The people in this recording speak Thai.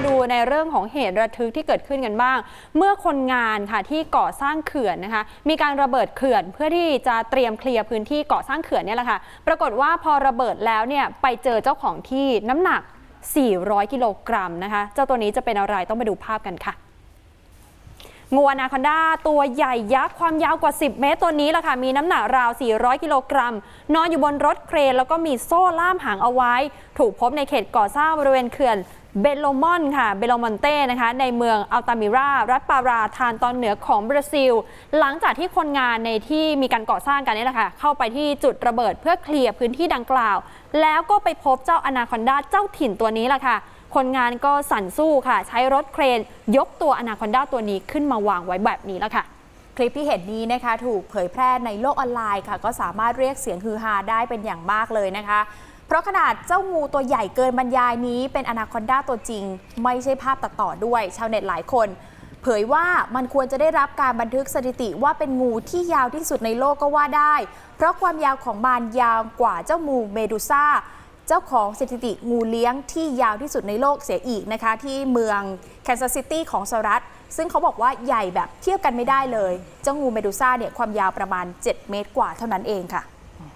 าดูในเรื่องของเหตุระทึกที่เกิดขึ้นกันบ้าง เมื่อคนงานค่ะที่ก่อสร้างเขื่อนนะคะ มีการระเบิดเขื่อนเพื่อที่จะเตรียมเคลียร์พื้นที่ก่อสร้างเขื่อนเนี่ยแหละค่ะ ปรากฏว่าพอระเบิดแล้วเนี่ยไปเจอเจ้าของที่น้ำหนัก 400 กิโลกรัมนะคะ เจ้าตัวนี้จะเป็นอะไรต้องไปดูภาพกันค่ะ งูอนาคอนดาตัวใหญ่ยักษ์ความยาวกว่า 10 เมตรตัวนี้แหละค่ะ มีน้ำหนักราว 400 กิโลกรัม นอนอยู่บนรถเครน แล้วก็มีโซ่ล่ามหางเอาไว้ ถูกพบในเขตก่อสร้างบริเวณเขื่อนเบโลมอนค่ะ เบโลมอนเต้นะคะ ในเมืองอัลตามิรา รัฐปาราทานตอนเหนือของบราซิล หลังจากที่คนงานในที่มีการก่อสร้างกันนี่แหละค่ะ เข้าไปที่จุดระเบิดเพื่อเคลียร์พื้นที่ดังกล่าว แล้วก็ไปพบเจ้าอนาคอนดาเจ้าถิ่นตัวนี้แหละค่ะ คนงานก็สั่นสู้ค่ะ ใช้รถเครน ยกตัวอนาคอนดาตัวนี้ขึ้นมาวางไว้แบบนี้แล้วค่ะคลิปที่เห็นนี้นะคะ ถูกเผยแพร่ในโลกออนไลน์ค่ะ ก็สามารถเรียกเสียงฮือฮาได้เป็นอย่างมากเลยนะคะ เพราะขนาดเจ้างูตัวใหญ่เกินบรรยายนี้เป็นอนาคอนดาตัวจริง ไม่ใช่ภาพตัดต่อด้วย ชาวเน็ตหลายคน เผยว่ามันควรจะได้รับการบันทึกสถิติว่าเป็นงูที่ยาวที่สุดในโลกก็ว่าได้ เพราะความยาวของมันยาวกว่าเจ้างูเมดูซ่า เจ้าของสถิติงูเลี้ยงที่ยาวที่สุดในโลกเสียอีกนะคะ ที่เมืองแคนซัสซิตี้ของสหรัฐ ซึ่งเขาบอกว่าใหญ่แบบเทียบกันไม่ได้เลย เจ้างูเมดูซ่าเนี่ยความยาวประมาณ 7 เมตรกว่าเท่านั้นเองค่ะ